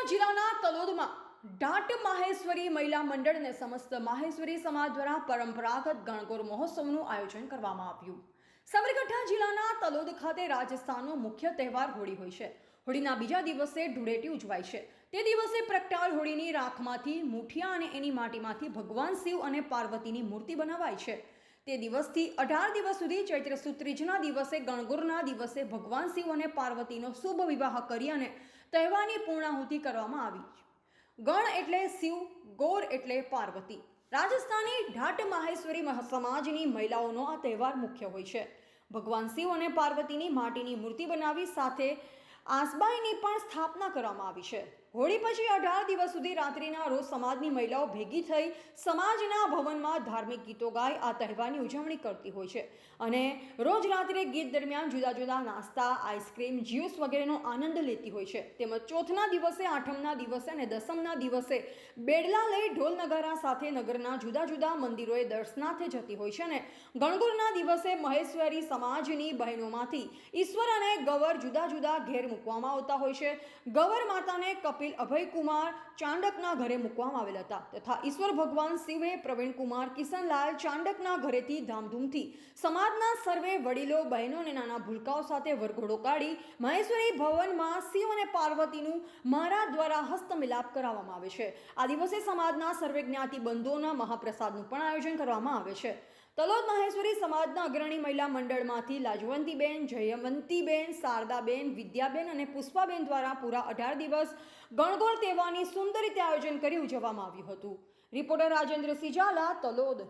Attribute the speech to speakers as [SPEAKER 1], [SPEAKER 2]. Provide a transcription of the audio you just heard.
[SPEAKER 1] સાબરકાંઠા જિલ્લાના તલોદમાં ઢાટ માહેશ્વરી મહિલા મંડળને સમસ્ત માહેશ્વરી સમાજ દ્વારા પરંપરાગત ગણગોર મહોત્સવનું આયોજન કરવામાં આવ્યું. સાબરકાંઠા જિલ્લાના તલોદ ખાતે રાજસ્થાનનો મુખ્ય તહેવાર હોળી હોય છે. હોળીના બીજા દિવસે ધૂળેટી ઉજવાય છે. તે દિવસે પ્રગટાળ હોળીની રાખમાંથી મુઠિયા અને એની માટીમાંથી ભગવાન શિવ અને પાર્વતીની મૂર્તિ બનાવાય છે. તે દિવસથી અઢાર દિવસ સુધી ચૈત્ર સુદ ત્રીજના દિવસે ગણગોરના દિવસે ભગવાન શિવ અને પાર્વતીનો શુભ વિવાહ કરી અને તહેવારની પૂર્ણાહુતિ કરવામાં આવી ગણ એટલે શિવ, ગોર એટલે પાર્વતી. રાજસ્થાની ઢાટ માહેશ્વરી સમાજની મહિલાઓનો આ તહેવાર મુખ્ય હોય છે. ભગવાન શિવ અને પાર્વતીની માટીની મૂર્તિ બનાવી સાથે આસબાઈની પણ સ્થાપના કરવામાં આવી છે. હોળી પછી અઢાર દિવસ સુધી રાત્રિના રોજ સમાજની મહિલાઓ ભેગી થઈ સમાજના ભવનમાં ધાર્મિક ગીતો ગાય, આ તહેવારની ઉજવણી કરતી હોય છે. અને રોજ રાત્રે ગીત દરમિયાન જુદા જુદા નાસ્તા, આઈસ્ક્રીમ, જ્યુસ વગેરેનો આનંદ લેતી હોય છે. તેમજ ચોથના દિવસે, આઠમના દિવસે અને દસમના દિવસે બેડલા લઈ ઢોલ નગારા સાથે નગરના જુદા જુદા મંદિરોએ દર્શનાર્થે જતી હોય છે અને ગણગોરના દિવસે મહેશ્વરી સમાજની બહેનોમાંથી ઈશ્વર અને ગવર જુદા જુદા ઘેર મૂકવામાં આવતા હોય છે. ગવર માતાને કપિલ અભયકુમાર ચાંડકના ઘરે મૂકવામાં આવેલ હતા તથા ઈશ્વર ભગવાન શિવે પ્રવીણકુમાર કિશનલાલ ચાંડકના ઘરેથી ધામધૂમથી સમાજના સર્વે વડીલો, બહેનો અને નાના ભૂલકાઓ સાથે વરઘોડો કાઢી મહેશ્વરી ભવનમાં શિવ અને પાર્વતીનું મહારાજ દ્વારા હસ્તમિલાપ કરાવવામાં આવે છે. આ દિવસે સમાજના સર્વે જ્ઞાતિ બંધુઓના મહાપ્રસાદનું પણ આયોજન કરવામાં આવે છે. તલોદ મહેશ્વરી સમાજના અગ્રણી મહિલા મંડળમાંથી લાજવંતીબેન, જયવંતીબેન, શારદાબેન, વિદ્યાબેન અને પુષ્પાબેન દ્વારા પૂરા અઢાર દિવસ ગણગોળ તહેવારની સુંદર રીતે આયોજન કરી ઉજવવામાં આવ્યું હતું. રિપોર્ટર રાજેન્દ્ર સિજાલા, તલોદ.